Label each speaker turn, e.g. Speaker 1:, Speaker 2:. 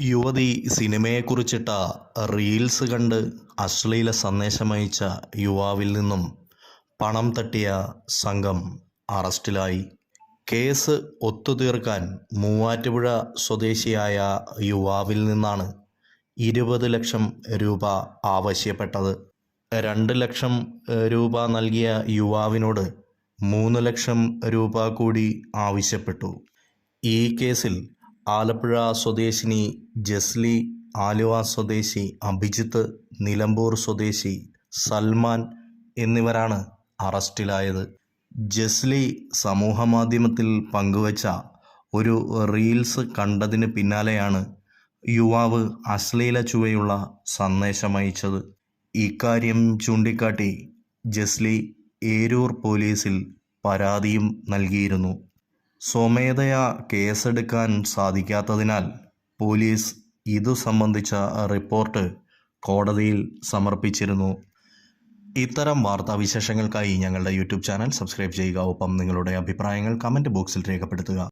Speaker 1: യുവതി സിനിമയെക്കുറിച്ചിട്ട റീൽസ് കണ്ട് അശ്ലീല സന്ദേശമയച്ച യുവാവിൽ നിന്നും പണം തട്ടിയ സംഘം അറസ്റ്റിലായി. കേസ് ഒത്തുതീർക്കാൻ മൂവാറ്റുപുഴ സ്വദേശിയായ യുവാവിൽ നിന്നാണ് ഇരുപത് ലക്ഷം രൂപ ആവശ്യപ്പെട്ടത്. രണ്ട് ലക്ഷം രൂപ നൽകിയ യുവാവിനോട് മൂന്ന് ലക്ഷം രൂപ കൂടി ആവശ്യപ്പെട്ടു. ഈ കേസിൽ ആലപ്പുഴ സ്വദേശിനി ജസ്ലി ആലുവ സ്വദേശി അഭിജിത്ത് നിലമ്പൂർ സ്വദേശി സൽമാൻ എന്നിവരാണ് അറസ്റ്റിലായത്. ജസ്ലി സമൂഹമാധ്യമത്തിൽ പങ്കുവച്ച ഒരു റീൽസ് കണ്ടതിന് പിന്നാലെയാണ് യുവാവ് അശ്ലീല ചുവയുള്ള സന്ദേശം സന്ദേശമയച്ചത് ഇക്കാര്യം ചൂണ്ടിക്കാട്ടി ജസ്ലി ഏരൂർ പോലീസിൽ പരാതിയും നൽകിയിരുന്നു. സ്വമേധയാ കേസെടുക്കാൻ സാധിക്കാത്തതിനാൽ പോലീസ് ഇതു സംബന്ധിച്ച റിപ്പോർട്ട് കോടതിയിൽ സമർപ്പിച്ചിരുന്നു. ഇത്തരം വാർത്താ വിശേഷങ്ങൾക്കായി ഞങ്ങളുടെ യൂട്യൂബ് ചാനൽ സബ്സ്ക്രൈബ് ചെയ്യുക. ഒപ്പം നിങ്ങളുടെ അഭിപ്രായങ്ങൾ കമന്റ് ബോക്സിൽ രേഖപ്പെടുത്തുക.